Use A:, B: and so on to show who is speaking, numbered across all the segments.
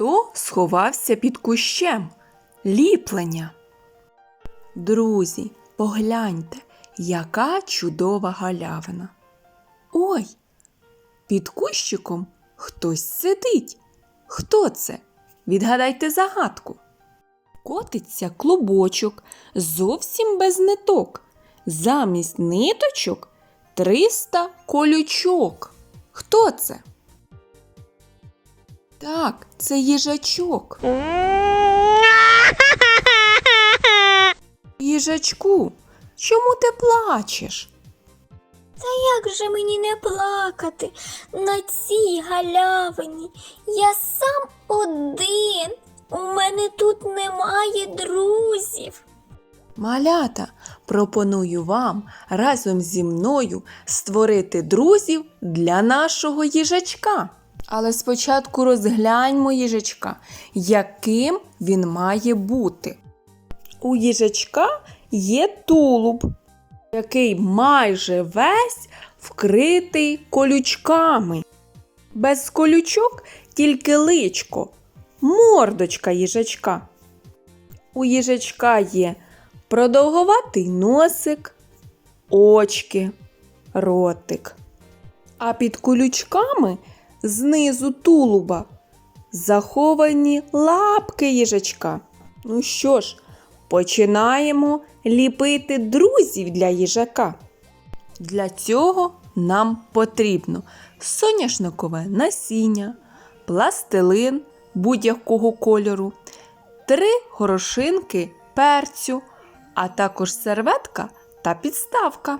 A: Хто сховався під кущем? Ліплення. Друзі, погляньте, яка чудова галявина. Ой, під кущиком хтось сидить. Хто це? Відгадайте загадку. Котиться клубочок зовсім без ниток. Замість ниточок 300 колючок. Хто це? Так, це їжачок. Їжачку, чому ти плачеш?
B: Та Як же мені не плакати на цій галявині? Я сам один. У мене тут немає друзів.
A: Малята, пропоную вам разом зі мною створити друзів для нашого їжачка. Але спочатку розгляньмо їжачка, яким він має бути. У їжачка є тулуб, який майже весь вкритий колючками. Без колючок тільки личко, мордочка їжачка. У їжачка є продовгуватий носик, очки, ротик. А під колючками знизу тулуба заховані лапки їжачка. Ну що ж, починаємо ліпити друзів для їжака. Для цього нам потрібно соняшникове насіння, пластилин будь-якого кольору, три горошинки перцю, а також серветка та підставка.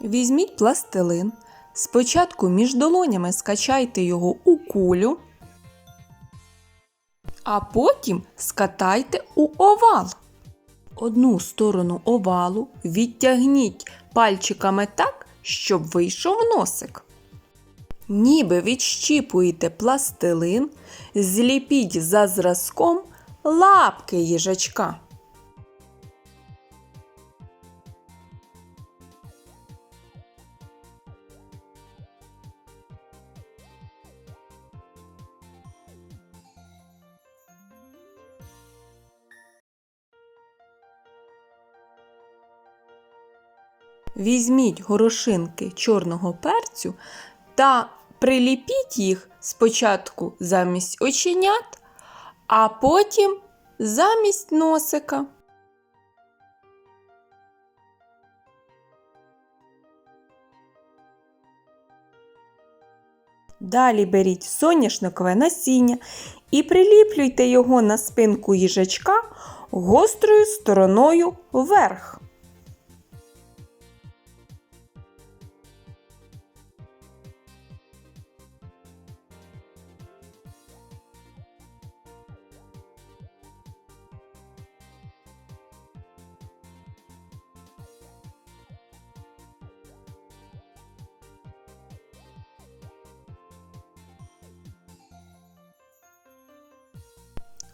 A: Візьміть пластилин. Спочатку між долонями скачайте його у кулю, а потім скатайте у овал. Одну сторону овалу відтягніть пальчиками так, щоб вийшов носик. Ніби відщіпуєте пластилин, зліпіть за зразком лапки їжачка. Візьміть горошинки чорного перцю та приліпіть їх спочатку замість оченят, а потім замість носика. Далі беріть соняшникове насіння і приліплюйте його на спинку їжачка гострою стороною вверх.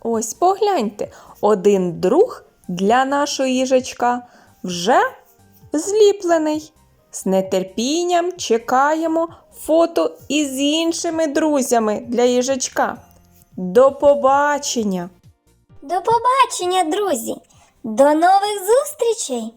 A: Ось погляньте, один друг для нашого їжачка вже зліплений. З нетерпінням чекаємо фото із іншими друзями для їжачка. До побачення!
B: До побачення, друзі! До нових зустрічей!